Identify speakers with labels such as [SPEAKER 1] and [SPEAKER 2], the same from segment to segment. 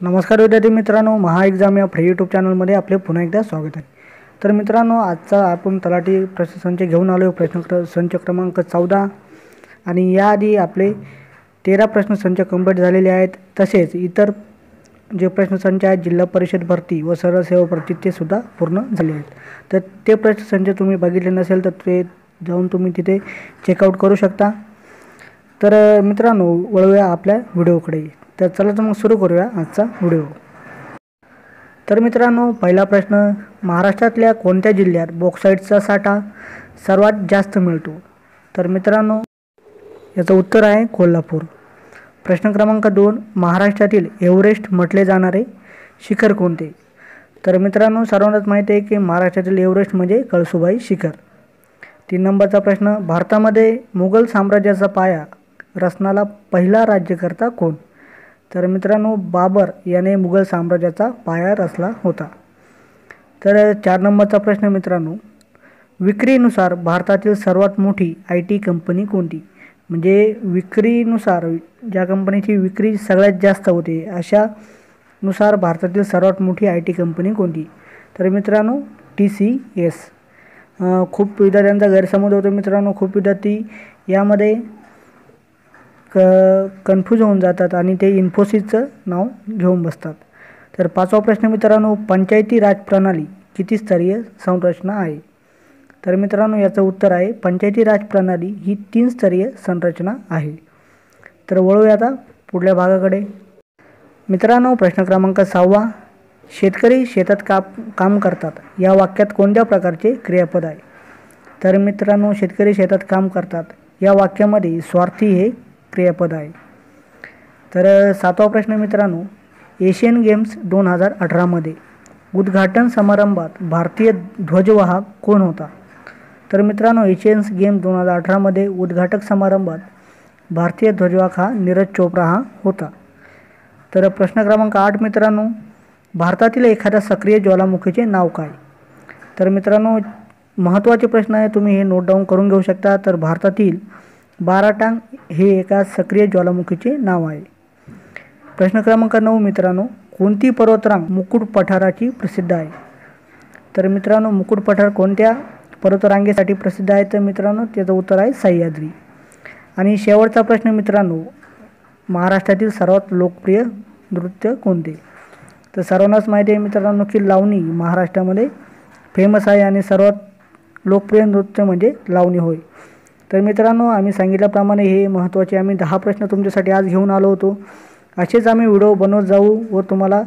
[SPEAKER 1] नमस्कार विद्यार्थी मित्रांनो महा एक्झाम या फ्री यूट्यूब चॅनलमध्ये आपले पुन्हा एकदा स्वागत आहे. तर मित्रांनो आजचा आपण तलाठी प्रश्नसंच घेऊन आलो प्रश्न संच क्रमांक चौदा. आणि याआधी आपले तेरा प्रश्नसंच कंप्लीट झालेले आहेत. तसेच इतर जे प्रश्नसंच आहेत जिल्हा परिषद भरती व सरळ सेवा भरती ते सुद्धा पूर्ण झाले आहेत. तर ते प्रश्नसंच तुम्ही बघितले नसेल तर ते जाऊन तुम्ही तिथे चेकआउट करू शकता. तर मित्रांनो वळूया आपल्या व्हिडिओकडे तर चला तर मग सुरू करूया आजचा व्हिडिओ. तर मित्रांनो पहिला प्रश्न महाराष्ट्रातल्या कोणत्या जिल्ह्यात बॉक्साईटचा साठा सर्वात जास्त मिळतो? तर मित्रांनो याचं उत्तर आहे कोल्हापूर. प्रश्न क्रमांक दोन महाराष्ट्रातील एव्हरेस्ट म्हटले जाणारे शिखर कोणते? तर मित्रांनो सर्वांनाच माहिती आहे की महाराष्ट्रातील एव्हरेस्ट म्हणजे कळसुबाई शिखर. तीन नंबरचा प्रश्न भारतामध्ये मुघल साम्राज्याचा पाया रचनाला पहिला राज्यकर्ता कोण? तर मित्रांनो बाबर याने मुघल साम्राज्याचा पाया रचला होता. तर चार नंबरचा प्रश्न मित्रांनो विक्रीनुसार भारतातील सर्वात मोठी आय टी कंपनी कोणती? म्हणजे विक्रीनुसार ज्या कंपनीची विक्री सगळ्यात जास्त होते अशा नुसार भारतातील सर्वात मोठी आय टी कंपनी कोणती? तर मित्रांनो टी सी एस. खूप विद्यार्थ्यांचा गैरसमज होतो मित्रांनो खूप विद्यार्थी यामध्ये क कन्फ्यूज होऊन जातात आणि ते इन्फोसिसचं नाव घेऊन बसतात. तर पाचवा प्रश्न मित्रांनो पंचायती राजप्रणाली किती स्तरीय संरचना आहे? तर मित्रांनो याचं उत्तर आहे पंचायती राजप्रणाली ही तीन स्तरीय संरचना आहे. तर वळूया आता पुढल्या भागाकडे. मित्रांनो प्रश्न क्रमांक सहावा शेतकरी शेतात काप काम करतात. या वाक्यात कोणत्या प्रकारचे क्रियापद आहे? तर मित्रांनो शेतकरी शेतात काम करतात. या वाक्यामध्ये स्वार्थी हे क्रियापद आहे. तर सातवा प्रश्न मित्रांनो एशियन गेम्स दोन हजार अठरामध्ये उद्घाटन समारंभात भारतीय ध्वजवाहक कोण होता? तर मित्रांनो एशियन्स गेम दोन हजार अठरामध्ये उद्घाटक समारंभात भारतीय ध्वजवाहक हा नीरज चोप्रा हा होता. तर प्रश्न क्रमांक आठ मित्रांनो भारतातील एखाद्या सक्रिय ज्वालामुखीचे नाव काय? तर मित्रांनो महत्त्वाचे प्रश्न आहे तुम्ही हे नोट डाऊन करून घेऊ शकता. तर भारतातील बाराटांग हे एका सक्रिय ज्वालामुखीचे नाव आहे. प्रश्न क्रमांक नऊ मित्रांनो कोणती पर्वतरांग मुकुट पठाराची प्रसिद्ध आहे? तर मित्रांनो मुकुट पठार कोणत्या पर्वतरांगेसाठी प्रसिद्ध आहे? तर मित्रांनो त्याचं उत्तर आहे सह्याद्री. आणि शेवटचा प्रश्न मित्रांनो महाराष्ट्रातील सर्वात लोकप्रिय नृत्य कोणते? तर सर्वांनाच माहिती आहे मित्रांनो की लावणी महाराष्ट्रामध्ये फेमस आहे आणि सर्वात लोकप्रिय नृत्य म्हणजे लावणी होय. तर मित्रांनो आम्ही सांगितल्याप्रमाणे हे महत्त्वाचे आम्ही दहा प्रश्न तुमच्यासाठी आज घेऊन आलो होतो. असेच आम्ही व्हिडिओ बनवत जाऊ व तुम्हाला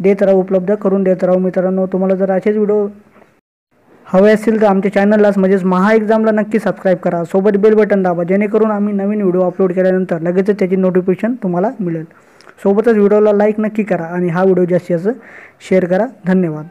[SPEAKER 1] देत राहू उपलब्ध करून देत राहू. मित्रांनो तुम्हाला जर असेच व्हिडिओ हवे असतील तर आमच्या चॅनललाच म्हणजेच महा एक्झामला नक्की सबस्क्राईब करा. सोबत बेल बटन दाबा जेणेकरून आम्ही नवीन व्हिडिओ अपलोड केल्यानंतर लगेचच त्याची नोटिफिकेशन तुम्हाला मिळेल. सोबतच व्हिडिओला लाईक नक्की करा आणि हा व्हिडिओ जास्तीत जास्त शेअर करा. धन्यवाद.